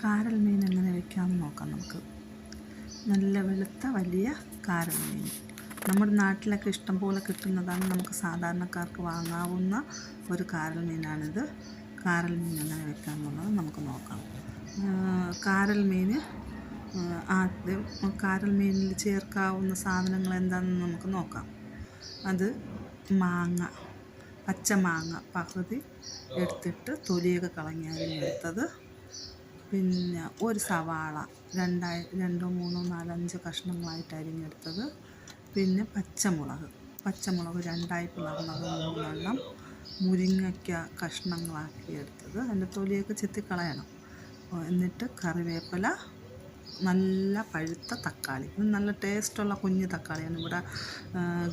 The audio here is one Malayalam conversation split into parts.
കാരൽ മീൻ എങ്ങനെ വയ്ക്കാമെന്ന് നോക്കാം നമുക്ക്. നല്ല വെളുത്ത വലിയ കാരൽ മീൻ നമ്മുടെ നാട്ടിലൊക്കെ ഇഷ്ടം പോലെ കിട്ടുന്നതാണ്. നമുക്ക് സാധാരണക്കാർക്ക് വാങ്ങാവുന്ന ഒരു കാരൽ മീനാണിത് കാരൽ മീൻ എങ്ങനെ വയ്ക്കാമെന്നുള്ളത് നമുക്ക് നോക്കാം. കാരൽ മീൻ ആദ്യം കാരൽ മീനിൽ ചേർക്കാവുന്ന സാധനങ്ങൾ എന്താണെന്ന് നമുക്ക് നോക്കാം. അത് മാങ്ങ പച്ച മാങ്ങ പകുതി എടുത്തിട്ട് തൊലിയൊക്കെ കളഞ്ഞാൽ അരിഞ്ഞെടുത്തത് പിന്നെ ഒരു സവാള രണ്ടായി രണ്ടോ മൂന്നോ നാലഞ്ച് കഷ്ണങ്ങളായിട്ട് അരിഞ്ഞെടുത്തത് പിന്നെ പച്ചമുളക് പച്ചമുളക് രണ്ടായി പിളർന്നത് മൂന്നെണ്ണം മുരിങ്ങയ്ക്ക കഷ്ണങ്ങളാക്കി എടുത്തത്. അതിന്റെ തൊലിയൊക്കെ ചെത്തിക്കളയണം. എന്നിട്ട് കറിവേപ്പില നല്ല പഴുത്ത തക്കാളി. നല്ല ടേസ്റ്റുള്ള കുഞ്ഞ് തക്കാളിയാണ്. ഇവിടെ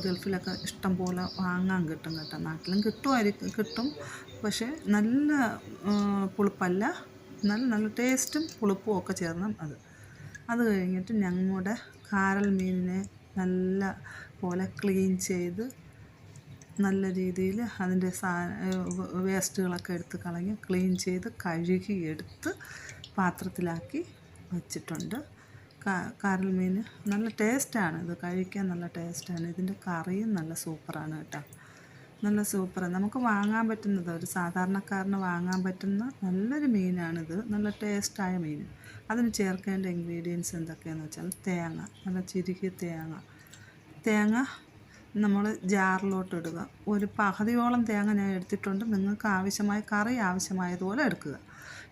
ഗൾഫിലൊക്കെ ഇഷ്ടം പോലെ വാങ്ങാൻ കിട്ടും കേട്ടോ. നാട്ടിലും കിട്ടുമായിരിക്കും കിട്ടും. പക്ഷേ നല്ല പുളിപ്പല്ല നല്ല നല്ല ടേസ്റ്റും പുളിപ്പും ഒക്കെ ചേർന്ന അത്. അത് കഴിഞ്ഞിട്ട് ഞങ്ങളുടെ കാരൽ മീനിനെ നല്ല പോലെ ക്ലീൻ ചെയ്ത് നല്ല രീതിയിൽ അതിന്റെ സാ വേസ്റ്റുകളൊക്കെ എടുത്ത് കളഞ്ഞ് ക്ലീൻ ചെയ്ത് കഴുകി എടുത്ത് പാത്രത്തിലാക്കി വച്ചിട്ടുണ്ട്. കാരൽ മീൻ നല്ല ടേസ്റ്റാണ്. ഇത് കഴിക്കാൻ നല്ല ടേസ്റ്റാണ്. ഇതിന്റെ കറിയും നല്ല സൂപ്പറാണ് കേട്ടോ. നല്ല സൂപ്പറാണ് നമുക്ക് വാങ്ങാൻ പറ്റുന്നത് ഒരു സാധാരണക്കാരന് വാങ്ങാൻ പറ്റുന്ന നല്ലൊരു മീനാണിത്. നല്ല ടേസ്റ്റായ മീൻ. അതിന് ചേർക്കേണ്ട ഇൻഗ്രീഡിയൻസ് എന്തൊക്കെയാണെന്ന് വെച്ചാൽ തേങ്ങ നല്ല ചിരുകിയ തേങ്ങ. തേങ്ങ നമ്മൾ ജാറിലോട്ട് ഇടുക. ഒരു പകുതിയോളം തേങ്ങ ഞാൻ എടുത്തിട്ടുണ്ട്. നിങ്ങൾക്ക് ആവശ്യമായ കറി ആവശ്യമായതുപോലെ എടുക്കുക.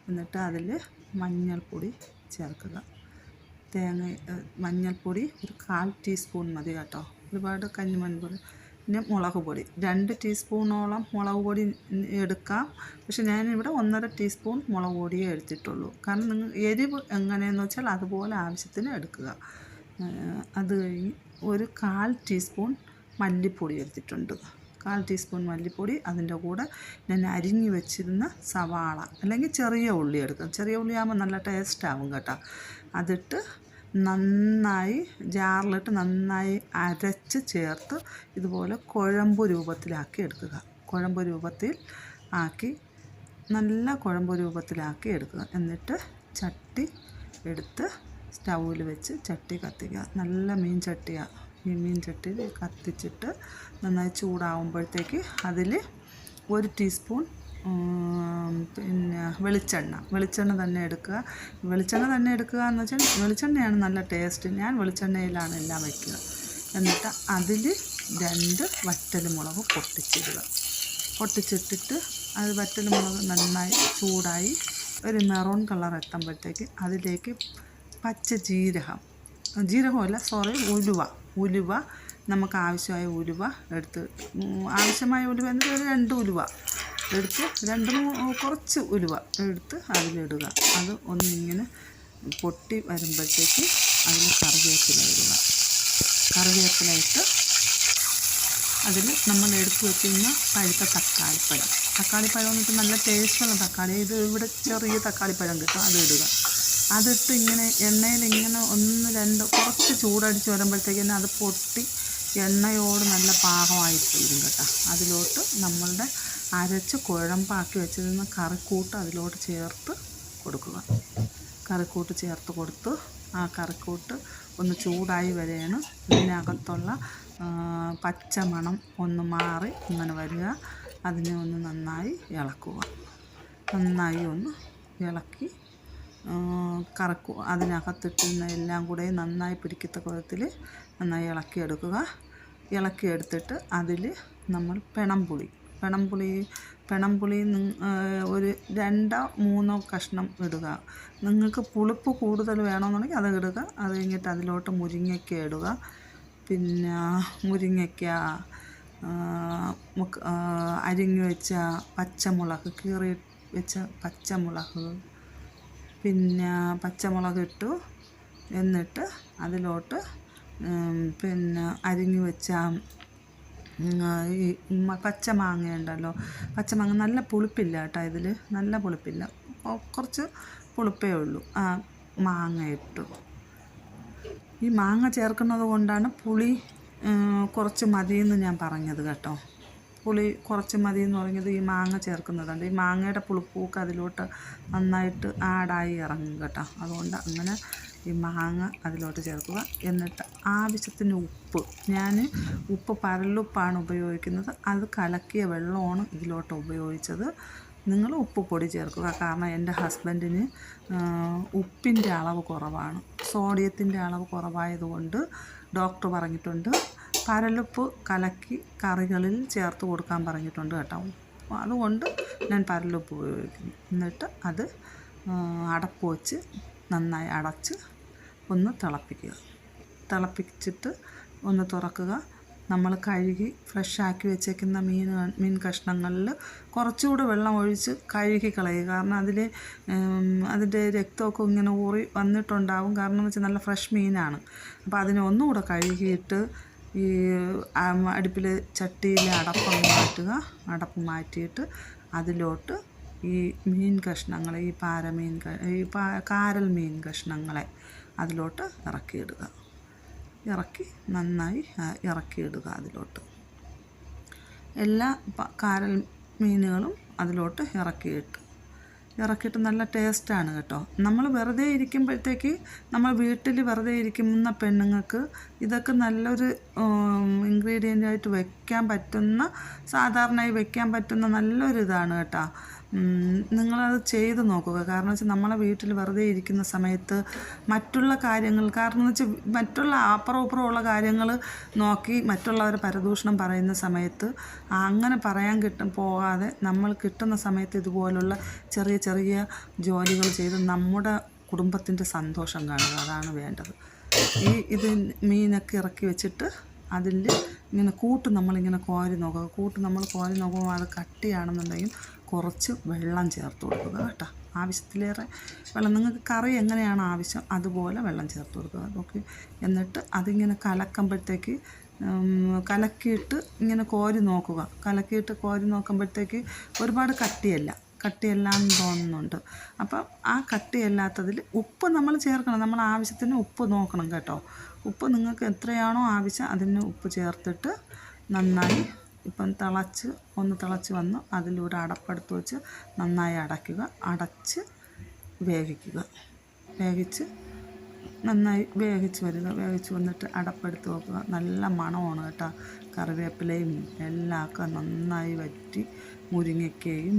എന്നിട്ട് അതിൽ മഞ്ഞൾപ്പൊടി ചേർക്കുക. തേങ്ങ മഞ്ഞൾപ്പൊടി ഒരു കാൽ ടീസ്പൂൺ മതി കേട്ടോ. ഒരുപാട് കഞ്ഞിമൺപൊടി പിന്നെ മുളക് പൊടി. രണ്ട് ടീസ്പൂണോളം മുളക് പൊടി എടുക്കാം. പക്ഷെ ഞാനിവിടെ ഒന്നര ടീസ്പൂൺ മുളക് പൊടിയേ എടുത്തിട്ടുള്ളൂ. കാരണം നിങ്ങൾ എരിവ് എങ്ങനെയെന്ന് വെച്ചാൽ അതുപോലെ ആവശ്യത്തിന് എടുക്കുക. അത് കഴിഞ്ഞ് ഒരു കാൽ ടീസ്പൂൺ മല്ലിപ്പൊടി എടുത്തിട്ടുണ്ട്. കാൽ ടീസ്പൂൺ മല്ലിപ്പൊടി അതിന്റെ കൂടെ ഞാൻ അരിഞ്ഞു വെച്ചിരുന്ന സവാള അല്ലെങ്കിൽ ചെറിയ ഉള്ളി എടുക്കാം. ചെറിയ ഉള്ളിയാകുമ്പോൾ നല്ല ടേസ്റ്റ് ആവും കേട്ടോ. അതിട്ട് നന്നായി ജാറിലിട്ട് നന്നായി അരച്ച് ചേർത്ത് ഇതുപോലെ കുഴമ്പ് രൂപത്തിലാക്കി എടുക്കുക. കുഴമ്പ് രൂപത്തിൽ ആക്കി നല്ല കുഴമ്പ് രൂപത്തിലാക്കി എടുക്കുക. എന്നിട്ട് ചട്ടി എടുത്ത് സ്റ്റൗവിൽ വെച്ച് ചട്ടി കത്തിക്കുക. നല്ല മീൻ ചട്ടിയാണ് ഈ മീൻ ചട്ടിയിൽ കത്തിച്ചിട്ട് നന്നായി ചൂടാവുമ്പോഴത്തേക്ക് അതിൽ ഒരു ടീസ്പൂൺ പിന്നെ വെളിച്ചെണ്ണ. വെളിച്ചെണ്ണ തന്നെ എടുക്കുക. വെളിച്ചെണ്ണ തന്നെ എടുക്കുക എന്ന് വെച്ചാൽ വെളിച്ചെണ്ണയാണ് നല്ല ടേസ്റ്റ് ഞാൻ വെളിച്ചെണ്ണയിലാണ് എല്ലാം വയ്ക്കുക എന്നിട്ട് അതിൽ രണ്ട് വറ്റൽ മുളക് പൊട്ടിച്ചിടുക. പൊട്ടിച്ചിട്ടിട്ട് അത് വറ്റൽ മുളക് നന്നായി ചൂടായി ഒരു മെറൂൺ കളർ എത്തുമ്പോഴത്തേക്ക് അതിലേക്ക് പച്ച ജീരകം. ജീരകമല്ല സോറി ഉലുവ. ഉലുവ നമുക്ക് ആവശ്യമായ ഉലുവ എടുത്ത് ആവശ്യമായ ഉലുവ എന്നിട്ട് രണ്ട് ഉലുവ. എടുത്ത് രണ്ട് കുറച്ച് ഉലുവ എടുത്ത് അതിലിടുക. അത് ഒന്നിങ്ങനെ പൊട്ടി വരുമ്പോഴത്തേക്ക് അതിൽ കറിവേപ്പില ഇടുക. കറിവേപ്പില ഇട്ട് അതിൽ നമ്മൾ എടുത്ത് വെച്ചിരുന്ന പഴുത്ത തക്കാളിപ്പഴം തക്കാളിപ്പഴം എന്നിട്ട് നല്ല ടേസ്റ്റുള്ള തക്കാളി. ഇത് ഇവിടെ ചെറിയ തക്കാളിപ്പഴം കിട്ടും അത് ഇടുക. അതിട്ട് ഇങ്ങനെ എണ്ണയിൽ ഇങ്ങനെ ഒന്ന് രണ്ട് കുറച്ച് ചൂടടിച്ച് വരുമ്പോഴത്തേക്കിന് അത് പൊട്ടി എണ്ണയോട് നല്ല പാകമായി തീരും കേട്ടോ. അതിലോട്ട് നമ്മളുടെ അരച്ച് കുഴമ്പാക്കി വെച്ചിരുന്ന കറിക്കൂട്ട് അതിലോട്ട് ചേർത്ത് കൊടുക്കുക. കറിക്കൂട്ട് ചേർത്ത് കൊടുത്ത് ആ കറിക്കൂട്ട് ഒന്ന് ചൂടായി വരെയാണ്. ഇതിനകത്തുള്ള പച്ചമണം പച്ച മണം ഒന്ന് മാറി ഇങ്ങനെ വരിക. അതിനെ ഒന്ന് നന്നായി ഇളക്കുക. നന്നായി ഒന്ന് ഇളക്കി കറക്കു അതിനകത്തിട്ടുന്ന എല്ലാം കൂടെ നന്നായി പിടിക്കത്തക്ക വിധത്തിൽ നന്നായി ഇളക്കിയെടുക്കുക. ഇളക്കിയെടുത്തിട്ട് അതിൽ നമ്മൾ പെണംപുളി പെണംപുളി പെണംപുളി പെണം പുളി ഒരു രണ്ടോ മൂന്നോ കഷ്ണം ഇടുക. നിങ്ങൾക്ക് പുളിപ്പ് കൂടുതൽ വേണമെന്നുണ്ടെങ്കിൽ അത് ഇടുക. അത് കഴിഞ്ഞിട്ട് അതിലോട്ട് മുരിങ്ങയ്ക്ക ഇടുക. പിന്നെ മുരിങ്ങയ്ക്ക അരിഞ്ഞു വെച്ച പച്ചമുളക് കീറി വെച്ച പച്ചമുളക് പിന്നെ പച്ചമുളക് ഇട്ടു. എന്നിട്ട് അതിലോട്ട് പിന്നെ അരിഞ്ഞു വെച്ച ഈ പച്ചമാങ്ങ ഉണ്ടല്ലോ. പച്ചമാങ്ങ നല്ല പുളിപ്പില്ല കേട്ടോ ഇതിൽ നല്ല പുളിപ്പില്ല. കുറച്ച് പുളിപ്പേ ഉള്ളൂ. ആ മാങ്ങ ഇട്ടു. ഈ മാങ്ങ ചേർക്കുന്നത് കൊണ്ടാണ് പുളി കുറച്ച് കുറച്ച് മതിയെന്ന് ഞാൻ പറഞ്ഞത് കേട്ടോ. പുളി കുറച്ച് മതി എന്ന് പറഞ്ഞത് ഈ മാങ്ങ ചേർക്കുന്നതുണ്ട് ഈ മാങ്ങയുടെ പുളിപ്പൂക്ക് അതിലോട്ട് നന്നായിട്ട് ആഡായി ഇറങ്ങും കേട്ടോ. അതുകൊണ്ട് അങ്ങനെ ഈ മാങ്ങ അതിലോട്ട് ചേർക്കുക. എന്നിട്ട് ആവശ്യത്തിന് ഉപ്പ്. ഞാൻ ഉപ്പ് പരലുപ്പാണ് ഉപയോഗിക്കുന്നത്. അത് കലക്കിയ വെള്ളമാണ് ഇതിലോട്ട് ഉപയോഗിച്ചത്. നിങ്ങൾ ഉപ്പ് പൊടി ചേർക്കുക. കാരണം എന്റെ ഹസ്ബൻഡിന് ഉപ്പിന്റെ അളവ് കുറവാണ്. സോഡിയത്തിന്റെ അളവ് കുറവായതുകൊണ്ട് ഡോക്ടർ പറഞ്ഞിട്ടുണ്ട് പരലുപ്പ് കലക്കി കറികളിൽ ചേർത്ത് കൊടുക്കാൻ പറഞ്ഞിട്ടുണ്ട് കേട്ടോ. അതുകൊണ്ട് ഞാൻ പരലുപ്പ് ഉപയോഗിക്കുന്നു. എന്നിട്ട് അത് അടപ്പ് വെച്ച് നന്നായി അടച്ച് ഒന്ന് തിളപ്പിക്കുക. തിളപ്പിച്ചിട്ട് ഒന്ന് തുറക്കുക. നമ്മൾ കഴുകി ഫ്രഷ് ആക്കി വെച്ചേക്കുന്ന മീൻ മീൻ കഷ്ണങ്ങളിൽ കുറച്ചുകൂടെ വെള്ളം ഒഴിച്ച് കഴുകി കളയുക. കാരണം അതിൽ അതിന്റെ രക്തമൊക്കെ ഇങ്ങനെ ഊറി വന്നിട്ടുണ്ടാവും. കാരണം എന്ന് വെച്ചാൽ നല്ല ഫ്രഷ് മീനാണ്. അപ്പോൾ അതിനെ ഒന്നുകൂടെ കഴുകിയിട്ട് ഈ അടുപ്പിൽ ചട്ടിയിൽ അടപ്പം മാറ്റുക. അടപ്പ് മാറ്റിയിട്ട് അതിലോട്ട് ഈ മീൻ കഷ്ണങ്ങളെ ഈ പാരമീൻ ഈ കാരൽ മീൻ കഷ്ണങ്ങളെ അതിലോട്ട് ഇറക്കിയിടുക. ഇറക്കി നന്നായി ഇറക്കിയിടുക അതിലോട്ട്. എല്ലാ കാരൽ മീനുകളും അതിലോട്ട് ഇറക്കിയിട്ട്. ഇറക്കിയിട്ട് നല്ല ടേസ്റ്റാണ് കേട്ടോ. നമ്മൾ വെറുതെ ഇരിക്കുമ്പോഴത്തേക്ക് നമ്മൾ വീട്ടിൽ വെറുതെ ഇരിക്കുന്ന പെണ്ണുങ്ങൾക്ക് ഇതൊക്കെ നല്ലൊരു ഇൻഗ്രീഡിയന്റ് ആയിട്ട് വെക്കാൻ പറ്റുന്ന സാധാരണയായി വെക്കാൻ പറ്റുന്ന നല്ലൊരു ഇതാണ് കേട്ടോ. നിങ്ങളത് ചെയ്ത് നോക്കുക. കാരണം വെച്ചാൽ നമ്മളെ വീട്ടിൽ വെറുതെ ഇരിക്കുന്ന സമയത്ത് മറ്റുള്ള കാര്യങ്ങൾ കാരണം എന്ന് വെച്ചാൽ മറ്റുള്ള അപ്പുറം ഉള്ള കാര്യങ്ങൾ നോക്കി മറ്റുള്ളവരെ പരദൂഷണം പറയുന്ന സമയത്ത് അങ്ങനെ പറയാൻ കിട്ടും പോകാതെ നമ്മൾ കിട്ടുന്ന സമയത്ത് ഇതുപോലുള്ള ചെറിയ ചെറിയ ജോലികൾ ചെയ്ത് നമ്മുടെ കുടുംബത്തിന്റെ സന്തോഷം കാണുക. അതാണ് വേണ്ടത്. ഈ ഇത് മീനൊക്കെ ഇറക്കി വെച്ചിട്ട് അതിൽ ഇങ്ങനെ കൂട്ട് നമ്മളിങ്ങനെ കോരി നോക്കുക. കൂട്ട് നമ്മൾ കോരി നോക്കുമ്പോൾ അത് കട്ടിയാണെന്നുണ്ടെങ്കിൽ കുറച്ച് വെള്ളം ചേർത്ത് കൊടുക്കുക കേട്ടോ. ആവശ്യത്തിലേറെ വെള്ളം. നിങ്ങൾക്ക് കറി എങ്ങനെയാണ് ആവശ്യം? അതുപോലെ വെള്ളം ചേർത്ത് കൊടുക്കുക. ഓക്കെ എന്നിട്ട് അതിങ്ങനെ കലക്കുമ്പോഴത്തേക്ക് കലക്കിയിട്ട് ഇങ്ങനെ കോരി നോക്കുക. കലക്കിയിട്ട് കോരി നോക്കുമ്പോഴത്തേക്ക് ഒരുപാട് കട്ടിയല്ല. കട്ടിയല്ലാന്ന് തോന്നുന്നുണ്ട്. അപ്പം ആ കട്ടിയല്ലാത്തതിൽ ഉപ്പ് നമ്മൾ ചേർക്കണം. നമ്മൾ ആവശ്യത്തിന് ഉപ്പ് നോക്കണം കേട്ടോ. ഉപ്പ് നിങ്ങൾക്ക് എത്രയാണോ ആവശ്യം അതിന് ഉപ്പ് ചേർത്തിട്ട് നന്നായി ഇപ്പം തിളച്ച് ഒന്ന് തിളച്ച് വന്ന്. അതിലൂടെ അടപ്പെടുത്ത് വെച്ച് നന്നായി അടയ്ക്കുക. അടച്ച് വേവിക്കുക. വേവിച്ച് നന്നായി വേവിച്ച് വരിക. വേവിച്ച് വന്നിട്ട് അടപ്പെടുത്ത് വെക്കുക. നല്ല മണമാണ് കേട്ടോ. കറിവേപ്പിലയും എല്ലാം ഒക്കെ നന്നായി വറ്റി മുരിങ്ങയ്ക്കയും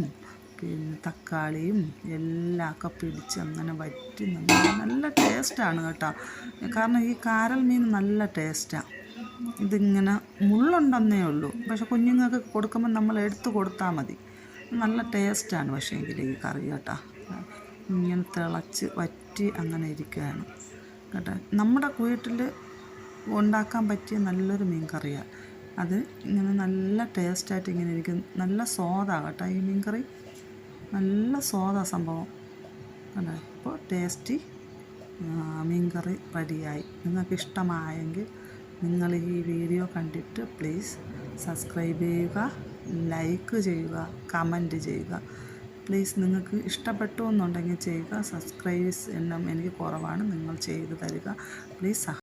പിന്നെ തക്കാളിയും എല്ലാം ഒക്കെ പിടിച്ച് അങ്ങനെ വറ്റി നല്ല ടേസ്റ്റാണ് കേട്ടോ. കാരണം ഈ കാരൽ മീൻ നല്ല ടേസ്റ്റാണ് ഇതിങ്ങനെ മുള്ളുണ്ടെന്നേ ഉള്ളൂ. പക്ഷെ കുഞ്ഞുങ്ങൾക്ക് കൊടുക്കുമ്പോൾ നമ്മൾ എടുത്തു കൊടുത്താൽ മതി. നല്ല ടേസ്റ്റാണ് പക്ഷേ എങ്കിൽ ഈ കറി കേട്ടോ. ഇങ്ങനെ തിളച്ച് വറ്റി അങ്ങനെ ഇരിക്കുകയാണ് കേട്ടോ. നമ്മുടെ വീട്ടിൽ ഉണ്ടാക്കാൻ പറ്റിയ നല്ലൊരു മീൻ കറിയാണ് അത് ഇങ്ങനെ നല്ല ടേസ്റ്റായിട്ട് ഇങ്ങനെ ഇരിക്കും. നല്ല സ്വാദാണ് കേട്ടോ ഈ മീൻ കറി. നല്ല സ്വാദാ സംഭവം. കണ്ടോ? ഇപ്പോൾ ടേസ്റ്റി മീൻ കറി റെഡിയായി. നിങ്ങൾക്ക് ഇഷ്ടമായെങ്കിൽ നിങ്ങൾ ഈ വീഡിയോ കണ്ടിട്ട് പ്ലീസ് സബ്സ്ക്രൈബ് ചെയ്യുക ലൈക്ക് ചെയ്യുക കമന്റ് ചെയ്യുക. പ്ലീസ് നിങ്ങൾക്ക് ഇഷ്ടപ്പെട്ടു എന്നുണ്ടെങ്കിൽ ചെയ്യുക. സബ്സ്ക്രൈബേഴ്സ് എണ്ണം എനിക്ക് കുറവാണ്. നിങ്ങൾ ചെയ്തു തരിക. പ്ലീസ്